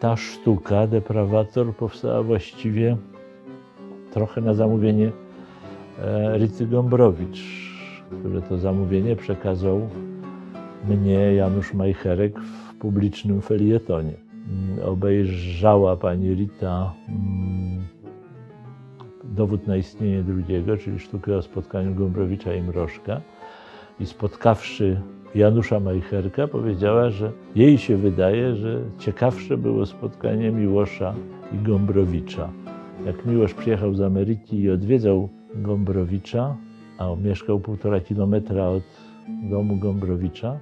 ta sztuka, deprawator, powstała właściwie trochę na zamówienie e, Rity Gombrowicz, które to zamówienie przekazał mnie Janusz Majcherek w publicznym felietonie. Mm, Obejrzała pani Rita mm, dowód na istnienie drugiego, czyli sztukę o spotkaniu Gombrowicza i Mrożka i spotkawszy Janusza Majcherka powiedziała, że jej się wydaje, że ciekawsze było spotkanie Miłosza i Gombrowicza. Jak Miłosz przyjechał z Ameryki i odwiedzał Gombrowicza, a mieszkał półtora kilometra od domu Gombrowicza,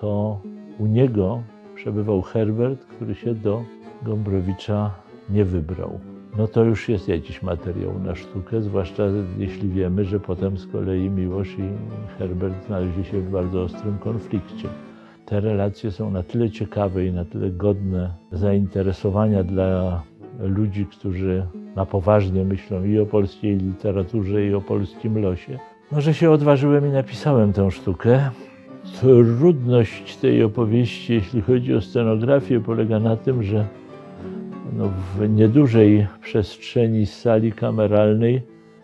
to u niego przebywał Herbert, który się do Gombrowicza nie wybrał. No to już jest jakiś materiał na sztukę, zwłaszcza jeśli wiemy, że potem z kolei Miłosz i Herbert znaleźli się w bardzo ostrym konflikcie. Te relacje są na tyle ciekawe i na tyle godne zainteresowania dla ludzi, którzy na poważnie myślą i o polskiej literaturze, i o polskim losie, no, że się odważyłem i napisałem tę sztukę. Trudność tej opowieści, jeśli chodzi o scenografię, polega na tym, że w niedużej przestrzeni sali kameralnej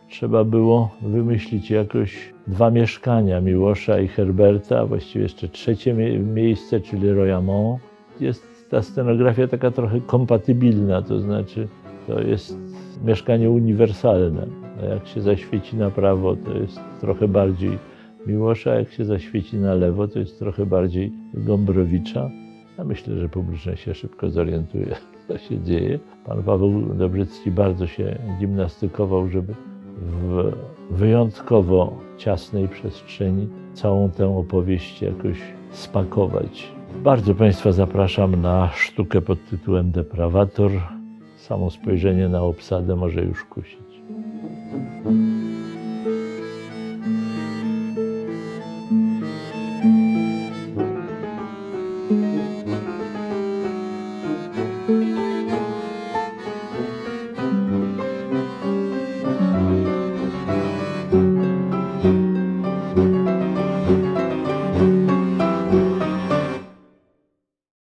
trzeba było wymyślić jakoś dwa mieszkania Miłosza i Herberta, a właściwie jeszcze trzecie mie- miejsce, czyli Royamont. Jest ta scenografia taka trochę kompatybilna, to znaczy to jest mieszkanie uniwersalne. A jak się zaświeci na prawo, to jest trochę bardziej Miłosza, a jak się zaświeci na lewo, to jest trochę bardziej Gombrowicza. Ja myślę, że publiczność się szybko zorientuje, co się dzieje. Pan Paweł Dobrzycki bardzo się gimnastykował, żeby w wyjątkowo ciasnej przestrzeni całą tę opowieść jakoś spakować. Bardzo Państwa zapraszam na sztukę pod tytułem Deprawator. Samo spojrzenie na obsadę może już kusić.